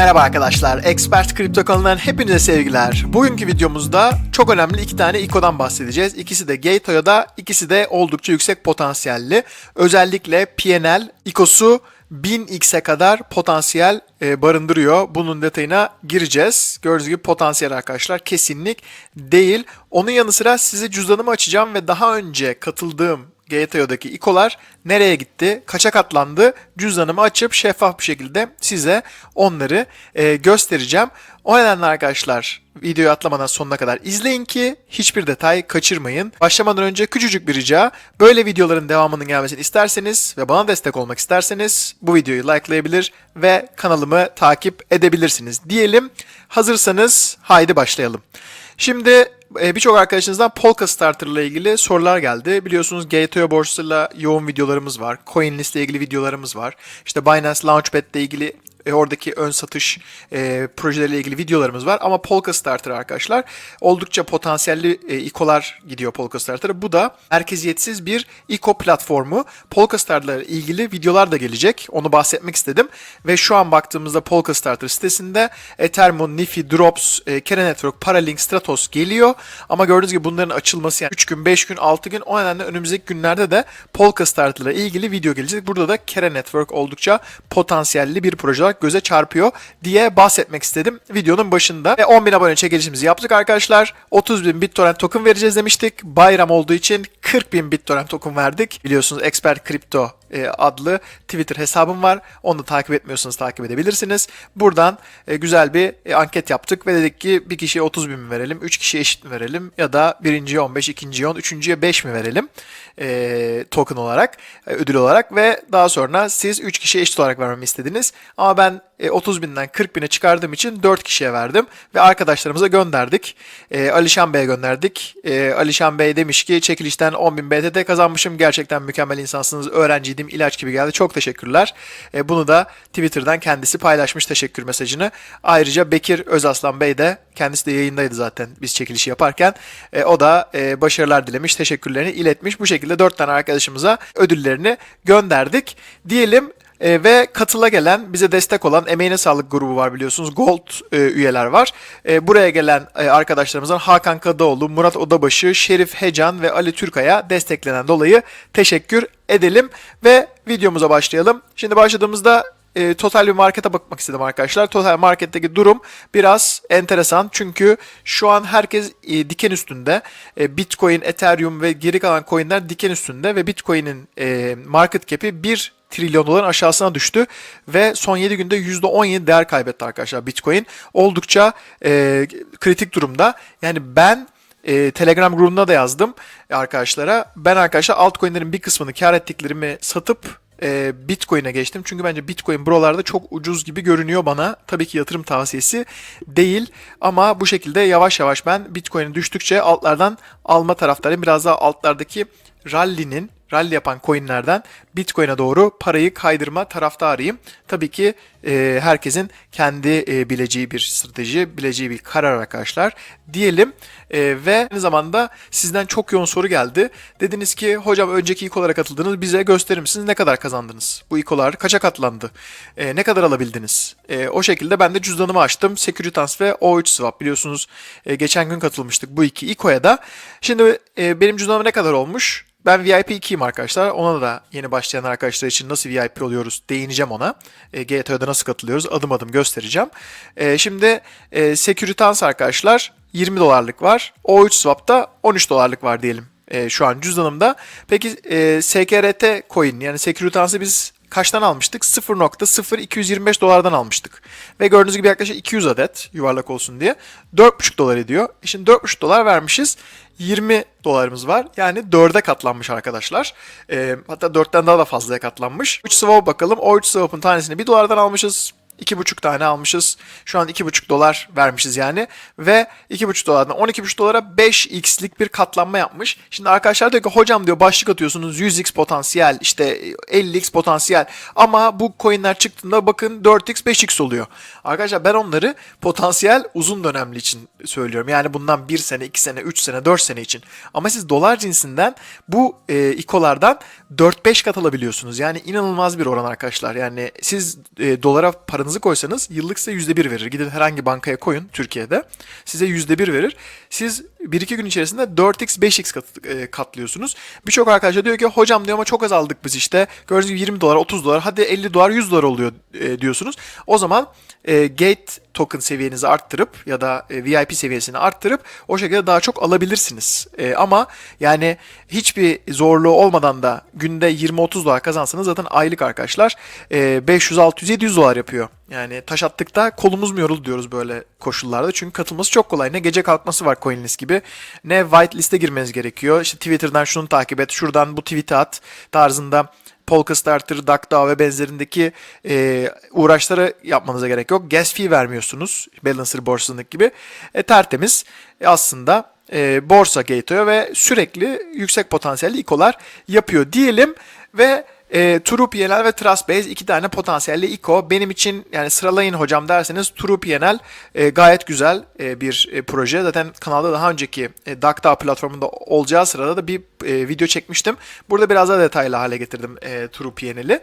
Merhaba arkadaşlar, Expert Kripto kanalından hepinize sevgiler. Bugünkü videomuzda çok önemli iki tane ICO'dan bahsedeceğiz. İkisi de Gateway'da, ikisi de oldukça yüksek potansiyelli. Özellikle PNL ICO'su 1000x'e kadar potansiyel e, barındırıyor. Bunun detayına gireceğiz. Gördüğünüz gibi potansiyel arkadaşlar kesinlik değil. Onun yanı sıra size cüzdanımı açacağım ve daha önce katıldığım GTO'daki ikolar nereye gitti, kaça katlandı cüzdanımı açıp şeffaf bir şekilde size onları e, göstereceğim. O nedenle arkadaşlar videoyu atlamadan sonuna kadar izleyin ki hiçbir detay kaçırmayın. Başlamadan önce küçücük bir rica. Böyle videoların devamının gelmesini isterseniz ve bana destek olmak isterseniz bu videoyu likelayabilir ve kanalımı takip edebilirsiniz diyelim. Hazırsanız haydi başlayalım. Şimdi e, birçok arkadaşınızdan Polka Starter ile ilgili sorular geldi. Biliyorsunuz GTO borsasıyla yoğun videolarımız var. CoinList ile ilgili videolarımız var. İşte Binance Launchpad ile ilgili e, oradaki ön satış e, projeleriyle ilgili videolarımız var. Ama Polka Starter arkadaşlar oldukça potansiyelli e, ikolar gidiyor Polka Starter'a. Bu da merkeziyetsiz bir iko platformu. Polka Starter ile ilgili videolar da gelecek. Onu bahsetmek istedim. Ve şu an baktığımızda Polka Starter sitesinde Ethereum, Nifi, Drops, e, Kera Network, Paralink, Stratos geliyor. Ama gördüğünüz gibi bunların açılması yani 3 gün, 5 gün, 6 gün o nedenle önümüzdeki günlerde de Polka Starter ilgili video gelecek. Burada da Kera Network oldukça potansiyelli bir proje olarak göze çarpıyor diye bahsetmek istedim videonun başında. Ve 10.000 abone çekilişimizi yaptık arkadaşlar. 30.000 BitTorrent token vereceğiz demiştik. Bayram olduğu için 40.000 BitTorrent token verdik. Biliyorsunuz Expert Crypto e, adlı Twitter hesabım var. Onu da takip etmiyorsanız takip edebilirsiniz. Buradan e, güzel bir e, anket yaptık ve dedik ki bir kişiye 30 bin mi verelim, 3 kişiye eşit mi verelim ya da birinciye 15, ikinciye 10, üçüncüye 5 mi verelim e, token olarak, ödül olarak ve daha sonra siz 3 kişiye eşit olarak vermemi istediniz. Ama ben e, 30 binden 40 bine çıkardığım için 4 kişiye verdim ve arkadaşlarımıza gönderdik. E, Alişan Bey'e gönderdik. E, Alişan Bey demiş ki çekilişten 10.000 BTT kazanmışım. Gerçekten mükemmel insansınız. Öğrenciydim. ilaç gibi geldi. Çok teşekkürler. E, bunu da Twitter'dan kendisi paylaşmış teşekkür mesajını. Ayrıca Bekir Özaslan Bey de kendisi de yayındaydı zaten biz çekilişi yaparken. E, o da e, başarılar dilemiş. Teşekkürlerini iletmiş. Bu şekilde 4 tane arkadaşımıza ödüllerini gönderdik. Diyelim e, ve katıla gelen, bize destek olan Emeğine Sağlık grubu var biliyorsunuz. Gold e, üyeler var. E, buraya gelen e, arkadaşlarımızdan Hakan Kadıoğlu, Murat Odabaşı, Şerif Hecan ve Ali Türkaya desteklenen dolayı teşekkür edelim. Ve videomuza başlayalım. Şimdi başladığımızda e, total bir markete bakmak istedim arkadaşlar. Total marketteki durum biraz enteresan. Çünkü şu an herkes e, diken üstünde. E, Bitcoin, Ethereum ve geri kalan coinler diken üstünde ve Bitcoin'in e, market cap'i 1 trilyon doların aşağısına düştü ve son 7 günde %17 değer kaybetti arkadaşlar Bitcoin. Oldukça e, kritik durumda. Yani ben e, Telegram grubunda da yazdım arkadaşlara. Ben arkadaşlar altcoin'lerin bir kısmını kar ettiklerimi satıp e, Bitcoin'e geçtim. Çünkü bence Bitcoin buralarda çok ucuz gibi görünüyor bana. Tabii ki yatırım tavsiyesi değil ama bu şekilde yavaş yavaş ben Bitcoin'in düştükçe altlardan alma taraftarıyım. Biraz daha altlardaki rally'nin rally yapan coinlerden Bitcoin'e doğru parayı kaydırma taraftarıyım. Tabii ki e, herkesin kendi e, bileceği bir strateji, bileceği bir karar arkadaşlar diyelim. E, ve aynı zamanda sizden çok yoğun soru geldi. Dediniz ki hocam önceki ikolara katıldınız bize gösterir misiniz ne kadar kazandınız? Bu ikolar kaça katlandı? E, ne kadar alabildiniz? E, o şekilde ben de cüzdanımı açtım. Securitas ve O3 Swap biliyorsunuz e, geçen gün katılmıştık bu iki ikoya da. Şimdi e, benim cüzdanım ne kadar olmuş? Ben VIP 2'yim arkadaşlar. Ona da yeni başlayan arkadaşlar için nasıl VIP oluyoruz değineceğim ona. E, GTO'da nasıl katılıyoruz adım adım göstereceğim. E, şimdi e, Securitas arkadaşlar 20 dolarlık var. O3 Swap'ta 13 dolarlık var diyelim e, şu an cüzdanımda. Peki e, SKRT coin yani Securitas'ı biz kaçtan almıştık? 0.0225 dolardan almıştık. Ve gördüğünüz gibi yaklaşık 200 adet yuvarlak olsun diye 4.5 dolar ediyor. E şimdi 4.5 dolar vermişiz. 20 dolarımız var. Yani 4'e katlanmış arkadaşlar. E, hatta 4'ten daha da fazlaya katlanmış. 3 swap bakalım. O 3 swap'ın tanesini 1 dolardan almışız. 2,5 tane almışız. Şu an 2,5 dolar vermişiz yani. Ve 2,5 dolardan 12,5 dolara 5x'lik bir katlanma yapmış. Şimdi arkadaşlar diyor ki hocam diyor başlık atıyorsunuz 100x potansiyel işte 50x potansiyel. Ama bu coinler çıktığında bakın 4x 5x oluyor. Arkadaşlar ben onları potansiyel uzun dönemli için söylüyorum. Yani bundan 1 sene, 2 sene, 3 sene, 4 sene için. Ama siz dolar cinsinden bu e, ikolardan 4-5 kat alabiliyorsunuz. Yani inanılmaz bir oran arkadaşlar. Yani siz e, dolara paranızı paranızı koysanız yıllık size %1 verir. Gidin herhangi bankaya koyun Türkiye'de. Size %1 verir. Siz 1-2 gün içerisinde 4x 5x kat, e, katlıyorsunuz. Birçok arkadaşlar diyor ki hocam diyor ama çok az aldık biz işte. Gördüğünüz gibi 20 dolar 30 dolar hadi 50 dolar 100 dolar oluyor e, diyorsunuz. O zaman e, Gate token seviyenizi arttırıp ya da e, VIP seviyesini arttırıp o şekilde daha çok alabilirsiniz. E, ama yani hiçbir zorluğu olmadan da günde 20-30 dolar kazansanız zaten aylık arkadaşlar e, 500, 600, 700 dolar yapıyor. Yani taş attıkta kolumuz mu yoruldu diyoruz böyle koşullarda. Çünkü katılması çok kolay. Ne gece kalkması var CoinList gibi ne whitelist'e girmeniz gerekiyor. İşte Twitter'dan şunu takip et, şuradan bu tweet'i at tarzında Polkastarter, DuckDAO ve benzerindeki e, uğraşları yapmanıza gerek yok. Gas fee vermiyorsunuz Balancer borsasındaki gibi. E, tertemiz e, aslında e, borsa gateway ve sürekli yüksek potansiyelli ikolar yapıyor diyelim ve e, True PNL ve Trustbase iki tane potansiyelli ICO. Benim için yani sıralayın hocam derseniz True PNL e, gayet güzel e, bir e, proje. Zaten kanalda daha önceki e, DuckDAO platformunda olacağı sırada da bir e, video çekmiştim. Burada biraz daha detaylı hale getirdim e, True PNL'i.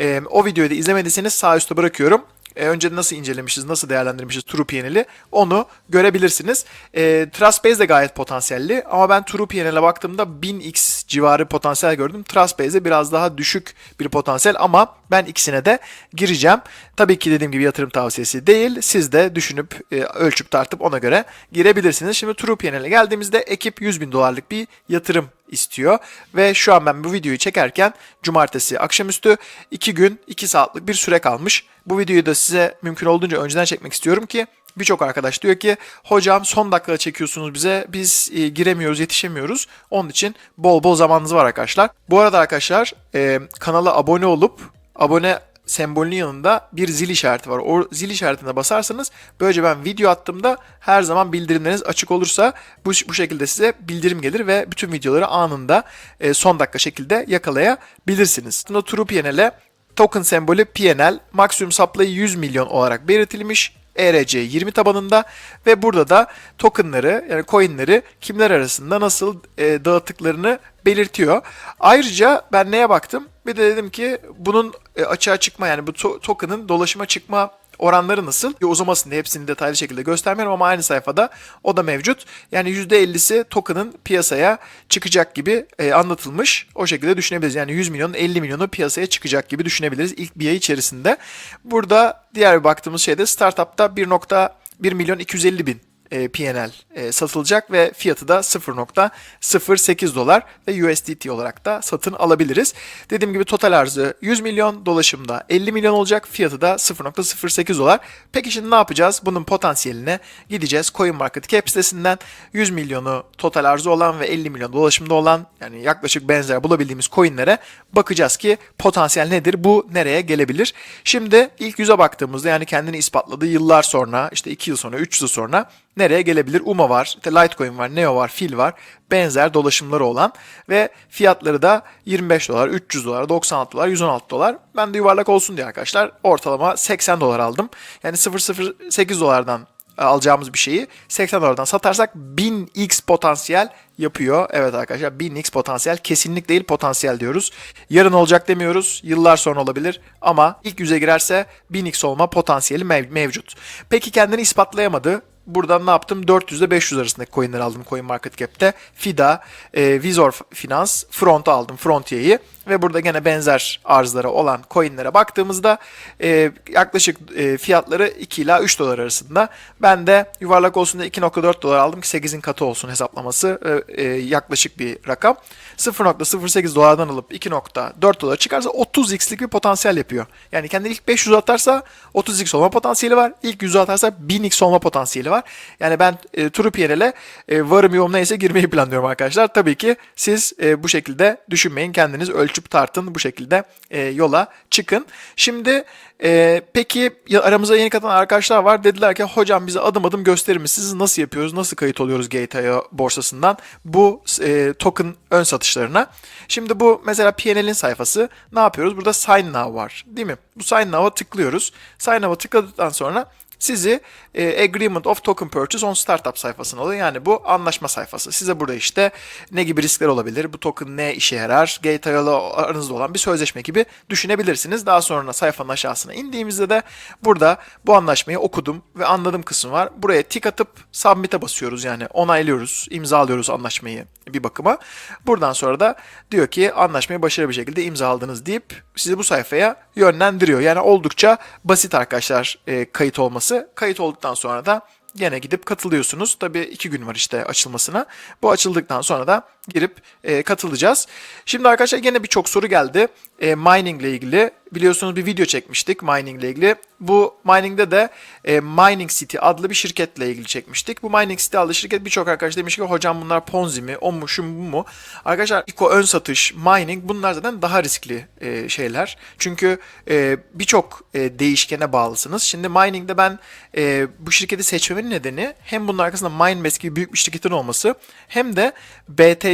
E, o videoyu da izlemediyseniz sağ üstte bırakıyorum e, önce nasıl incelemişiz, nasıl değerlendirmişiz True PNL'i onu görebilirsiniz. E, Trustbase de gayet potansiyelli ama ben True PNL'e baktığımda 1000x civarı potansiyel gördüm. Trustbase'de biraz daha düşük bir potansiyel ama ben ikisine de gireceğim. Tabii ki dediğim gibi yatırım tavsiyesi değil. Siz de düşünüp e, ölçüp tartıp ona göre girebilirsiniz. Şimdi True PNL'e geldiğimizde ekip 100 bin dolarlık bir yatırım istiyor. Ve şu an ben bu videoyu çekerken cumartesi akşamüstü 2 gün 2 saatlik bir süre kalmış. Bu videoyu da size mümkün olduğunca önceden çekmek istiyorum ki Birçok arkadaş diyor ki hocam son dakikada çekiyorsunuz bize biz e, giremiyoruz yetişemiyoruz. Onun için bol bol zamanınız var arkadaşlar. Bu arada arkadaşlar e, kanala abone olup abone sembolünün yanında bir zil işareti var. O zil işaretine basarsanız böylece ben video attığımda her zaman bildirimleriniz açık olursa bu, bu şekilde size bildirim gelir ve bütün videoları anında e, son dakika şekilde yakalayabilirsiniz. Aslında True PNL'e token sembolü PNL maksimum supply 100 milyon olarak belirtilmiş. ERC 20 tabanında ve burada da tokenları yani coinleri kimler arasında nasıl e, dağıttıklarını belirtiyor. Ayrıca ben neye baktım? Bir de dedim ki bunun e, açığa çıkma yani bu to- token'ın dolaşıma çıkma oranları nasıl? Uzamasın diye hepsini detaylı şekilde göstermiyorum ama aynı sayfada o da mevcut. Yani %50'si token'ın piyasaya çıkacak gibi e, anlatılmış. O şekilde düşünebiliriz. Yani 100 milyon 50 milyonu piyasaya çıkacak gibi düşünebiliriz ilk bir ay içerisinde. Burada diğer bir baktığımız şeyde startupta 1.1 milyon 250 bin e, PNL e, satılacak ve fiyatı da 0.08 dolar ve USDT olarak da satın alabiliriz. Dediğim gibi total arzı 100 milyon, dolaşımda 50 milyon olacak, fiyatı da 0.08 dolar. Peki şimdi ne yapacağız? Bunun potansiyeline gideceğiz. CoinMarketCap sitesinden 100 milyonu total arzı olan ve 50 milyon dolaşımda olan yani yaklaşık benzer bulabildiğimiz coinlere bakacağız ki potansiyel nedir? Bu nereye gelebilir? Şimdi ilk yüze baktığımızda yani kendini ispatladığı yıllar sonra işte 2 yıl sonra 3 yıl sonra nereye gelebilir? UMA var, işte Litecoin var, Neo var, Fil var. Benzer dolaşımları olan ve fiyatları da 25 dolar, 300 dolar, 96 dolar, 116 dolar. Ben de yuvarlak olsun diye arkadaşlar ortalama 80 dolar aldım. Yani 0.08 dolardan alacağımız bir şeyi 80 dolardan satarsak 1000x potansiyel yapıyor. Evet arkadaşlar 1000x potansiyel kesinlik değil potansiyel diyoruz. Yarın olacak demiyoruz. Yıllar sonra olabilir ama ilk yüze girerse 1000x olma potansiyeli mev- mevcut. Peki kendini ispatlayamadı. Buradan ne yaptım? 400 ile 500 arasındaki coinler aldım CoinMarketCap'te. FIDA, e, Vizor Finance, Front'u aldım. Frontier'i ve burada gene benzer arzlara olan coinlere baktığımızda e, yaklaşık e, fiyatları 2 ila 3 dolar arasında. Ben de yuvarlak olsun diye 2.4 dolar aldım ki 8'in katı olsun hesaplaması e, e, yaklaşık bir rakam. 0.08 dolardan alıp 2.4 dolar çıkarsa 30x'lik bir potansiyel yapıyor. Yani kendi ilk 500 atarsa 30x olma potansiyeli var. İlk 100 atarsa 1000x olma potansiyeli var. Yani ben e, True PNL'e e, varım yoğum neyse girmeyi planlıyorum arkadaşlar. Tabii ki siz e, bu şekilde düşünmeyin. Kendiniz ölçüp tartın bu şekilde e, yola çıkın. Şimdi e, peki aramıza yeni katılan arkadaşlar var. Dediler ki hocam bize adım adım gösterir misiniz? Nasıl yapıyoruz? Nasıl kayıt oluyoruz Gate.io borsasından bu e, token ön satışlarına? Şimdi bu mesela PNL'in sayfası. Ne yapıyoruz? Burada Sign Now var değil mi? Bu Sign Now'a tıklıyoruz. Sign Now'a tıkladıktan sonra sizi e, Agreement of Token Purchase on Startup sayfasına alıyor. Yani bu anlaşma sayfası. Size burada işte ne gibi riskler olabilir, bu token ne işe yarar, Gateway'la aranızda olan bir sözleşme gibi düşünebilirsiniz. Daha sonra sayfanın aşağısına indiğimizde de burada bu anlaşmayı okudum ve anladım kısmı var. Buraya tik atıp submit'e basıyoruz yani onaylıyoruz, imzalıyoruz anlaşmayı bir bakıma. Buradan sonra da diyor ki anlaşmayı başarılı bir şekilde imzaladınız deyip sizi bu sayfaya yönlendiriyor. Yani oldukça basit arkadaşlar e, kayıt olması. Kayıt olduktan sonra da Gene gidip katılıyorsunuz. Tabii iki gün var işte açılmasına. Bu açıldıktan sonra da girip e, katılacağız. Şimdi arkadaşlar gene birçok soru geldi. E, mining ile ilgili. Biliyorsunuz bir video çekmiştik mining ile ilgili. Bu miningde de e, Mining City adlı bir şirketle ilgili çekmiştik. Bu Mining City adlı şirket birçok arkadaş demiş ki hocam bunlar Ponzi mi, o mu, şu mu, bu mu? Arkadaşlar ICO ön satış, mining bunlar zaten daha riskli e, şeyler. Çünkü e, birçok e, değişkene bağlısınız. Şimdi miningde ben e, bu şirketi seçmemin nedeni hem bunun arkasında Mindbase gibi büyük bir şirketin olması hem de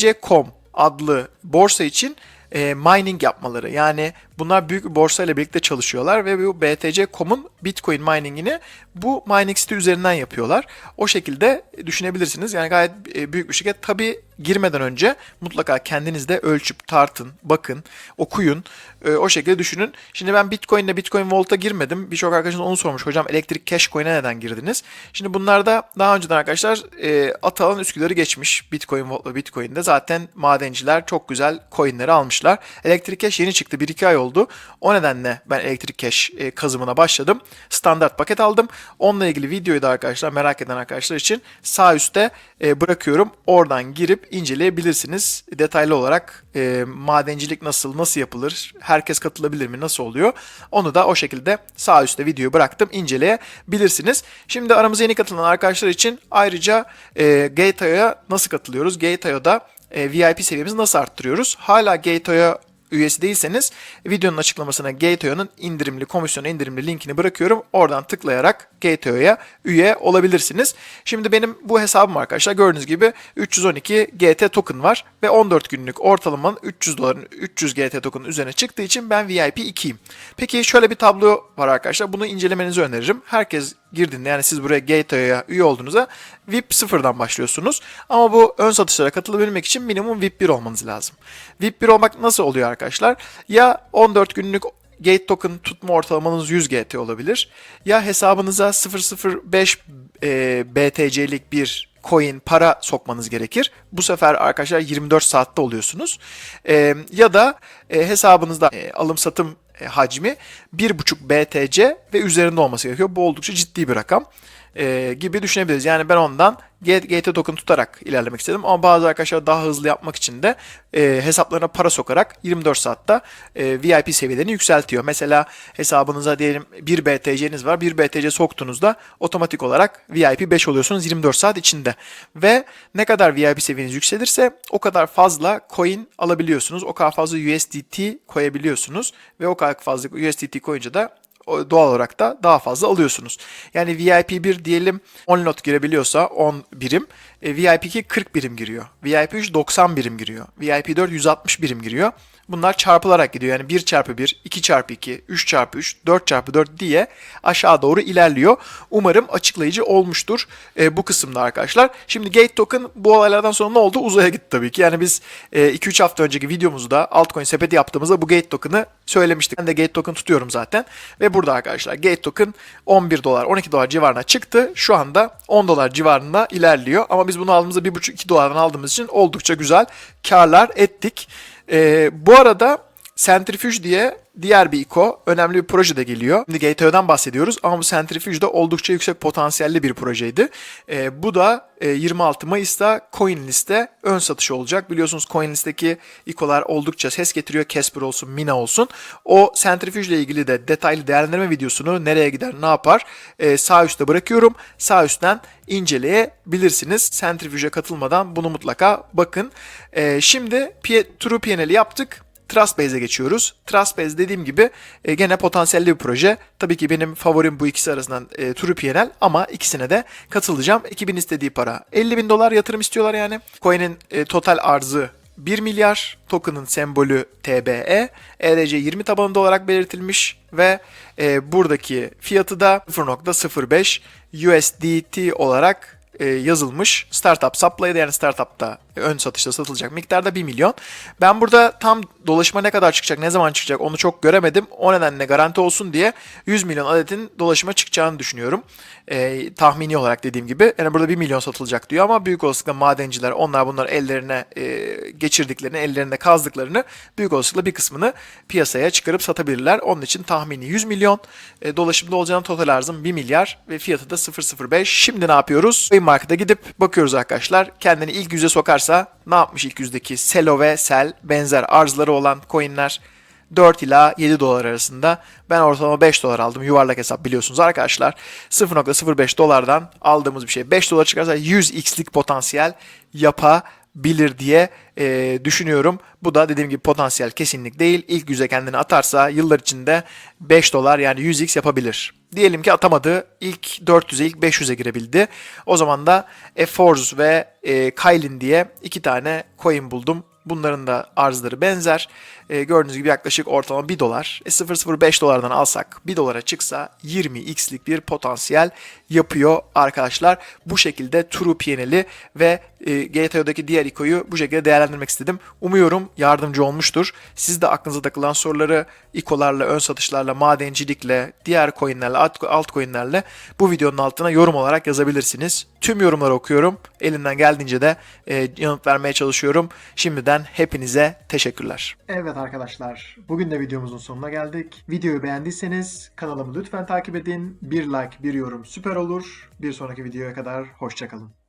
BTC.com adlı borsa için e, mining yapmaları. Yani bunlar büyük bir borsa ile birlikte çalışıyorlar ve bu BTC.com'un Bitcoin miningini bu mining site üzerinden yapıyorlar. O şekilde düşünebilirsiniz. Yani gayet e, büyük bir şirket. Tabi girmeden önce mutlaka kendiniz de ölçüp tartın, bakın, okuyun. E, o şekilde düşünün. Şimdi ben Bitcoin ile Bitcoin Vault'a girmedim. Birçok arkadaşım onu sormuş. Hocam elektrik cash coin'e neden girdiniz? Şimdi bunlarda daha önceden arkadaşlar e, Atalan Üsküdar'ı geçmiş Bitcoin Vault ve Bitcoin'de. Zaten madenciler çok güzel coin'leri almışlar. Elektrik cash yeni çıktı. 1-2 ay oldu. O nedenle ben elektrik cash e, kazımına başladım. Standart paket aldım. Onunla ilgili videoyu da arkadaşlar merak eden arkadaşlar için sağ üstte bırakıyorum. Oradan girip inceleyebilirsiniz. Detaylı olarak e, madencilik nasıl, nasıl yapılır, herkes katılabilir mi, nasıl oluyor? Onu da o şekilde sağ üstte videoyu bıraktım. inceleyebilirsiniz. Şimdi aramıza yeni katılan arkadaşlar için ayrıca e, Gateo'ya nasıl katılıyoruz? Gateo'da e, VIP seviyemizi nasıl arttırıyoruz? Hala Gateo'ya üyesi değilseniz videonun açıklamasına Gateway'ın indirimli, komisyon indirimli linkini bırakıyorum. Oradan tıklayarak Gateway'a üye olabilirsiniz. Şimdi benim bu hesabım arkadaşlar gördüğünüz gibi 312 GT token var ve 14 günlük ortalamanın 300 doların 300 GT token üzerine çıktığı için ben VIP 2'yim. Peki şöyle bir tablo var arkadaşlar. Bunu incelemenizi öneririm. Herkes girdiğinde yani siz buraya Gateway'a üye olduğunuzda VIP sıfırdan başlıyorsunuz. Ama bu ön satışlara katılabilmek için minimum VIP 1 olmanız lazım. VIP 1 olmak nasıl oluyor arkadaşlar? Ya 14 günlük Gate token tutma ortalamanız 100 GT olabilir. Ya hesabınıza 005 e, BTC'lik bir coin para sokmanız gerekir. Bu sefer arkadaşlar 24 saatte oluyorsunuz. E, ya da e, hesabınızda e, alım satım hacmi 1.5 BTC ve üzerinde olması gerekiyor. Bu oldukça ciddi bir rakam e, gibi düşünebiliriz. Yani ben ondan GT token tutarak ilerlemek istedim. Ama bazı arkadaşlar daha hızlı yapmak için de e, hesaplarına para sokarak 24 saatte e, VIP seviyelerini yükseltiyor. Mesela hesabınıza diyelim 1 BTC'niz var. 1 BTC soktuğunuzda otomatik olarak VIP 5 oluyorsunuz 24 saat içinde. Ve ne kadar VIP seviyeniz yükselirse o kadar fazla coin alabiliyorsunuz. O kadar fazla USDT koyabiliyorsunuz. Ve o kadar fazla USDT koyunca da doğal olarak da daha fazla alıyorsunuz. Yani VIP 1 diyelim 10 lot girebiliyorsa 10 birim, e, VIP 2 40 birim giriyor. VIP 3 90 birim giriyor. VIP 4 160 birim giriyor. Bunlar çarpılarak gidiyor. Yani 1 çarpı 1, 2 çarpı 2, 3 çarpı 3, 4 çarpı 4 diye aşağı doğru ilerliyor. Umarım açıklayıcı olmuştur e, bu kısımda arkadaşlar. Şimdi Gate Token bu olaylardan sonra ne oldu? Uzaya gitti tabii ki. Yani biz e, 2-3 hafta önceki videomuzda altcoin sepeti yaptığımızda bu Gate Token'ı söylemiştik. Ben de Gate Token tutuyorum zaten. Ve burada arkadaşlar Gate Token 11 dolar, 12 dolar civarına çıktı. Şu anda 10 dolar civarında ilerliyor. Ama biz bunu aldığımızda 1,5-2 dolardan aldığımız için oldukça güzel karlar ettik. Ee, bu arada Centrifuge diye diğer bir ICO önemli bir proje de geliyor. Şimdi GTO'dan bahsediyoruz ama bu Centrifuge de oldukça yüksek potansiyelli bir projeydi. E, bu da e, 26 Mayıs'ta CoinList'te ön satış olacak. Biliyorsunuz CoinList'teki ICO'lar oldukça ses getiriyor. Casper olsun, Mina olsun. O Centrifuge ile ilgili de detaylı değerlendirme videosunu nereye gider, ne yapar e, sağ üstte bırakıyorum. Sağ üstten inceleyebilirsiniz. Centrifuge'e katılmadan bunu mutlaka bakın. E, şimdi True PNL'i yaptık. Trustbase'e geçiyoruz. Trustbase dediğim gibi e, gene potansiyelli bir proje. Tabii ki benim favorim bu ikisi arasından e, TruePNL ama ikisine de katılacağım. 2000 istediği para 50 bin dolar yatırım istiyorlar yani. Coin'in e, total arzı 1 milyar. Token'ın sembolü TBE. ERC 20 tabanında olarak belirtilmiş ve e, buradaki fiyatı da 0.05 USDT olarak e, yazılmış. Startup supply'da yani startupta ön satışta satılacak miktarda 1 milyon. Ben burada tam dolaşıma ne kadar çıkacak, ne zaman çıkacak onu çok göremedim. O nedenle garanti olsun diye 100 milyon adetin dolaşıma çıkacağını düşünüyorum. E, tahmini olarak dediğim gibi. Yani burada 1 milyon satılacak diyor ama büyük olasılıkla madenciler onlar bunlar ellerine e, geçirdiklerini, ellerinde kazdıklarını büyük olasılıkla bir kısmını piyasaya çıkarıp satabilirler. Onun için tahmini 100 milyon e, dolaşımda olacağını total arzım 1 milyar ve fiyatı da 0.05. Şimdi ne yapıyoruz? Coin gidip bakıyoruz arkadaşlar. Kendini ilk yüze sokarsa ne yapmış ilk yüzdeki Selo ve Sel benzer arzları olan coinler 4 ila 7 dolar arasında. Ben ortalama 5 dolar aldım. Yuvarlak hesap biliyorsunuz arkadaşlar. 0.05 dolardan aldığımız bir şey. 5 dolar çıkarsa 100x'lik potansiyel yapabilir diye e, düşünüyorum. Bu da dediğim gibi potansiyel kesinlik değil. İlk yüze kendini atarsa yıllar içinde 5 dolar yani 100x yapabilir. Diyelim ki atamadı. İlk 400'e ilk 500'e girebildi. O zaman da Eforz ve e, Kailin diye iki tane coin buldum. Bunların da arzları benzer. E, gördüğünüz gibi yaklaşık ortalama 1 dolar. E, 0.05 dolardan alsak 1 dolara çıksa 20x'lik bir potansiyel yapıyor arkadaşlar. Bu şekilde True PNL'i ve e, GTO'daki diğer ICO'yu bu şekilde değerlendirmek istedim. Umuyorum yardımcı olmuştur. Siz de aklınıza takılan soruları ICO'larla, ön satışlarla, madencilikle, diğer coinlerle, alt- altcoinlerle bu videonun altına yorum olarak yazabilirsiniz. Tüm yorumları okuyorum. Elimden geldiğince de e, yanıt vermeye çalışıyorum. Şimdiden hepinize teşekkürler. Evet arkadaşlar, bugün de videomuzun sonuna geldik. Videoyu beğendiyseniz kanalımı lütfen takip edin. Bir like, bir yorum süper olur. Bir sonraki videoya kadar hoşçakalın.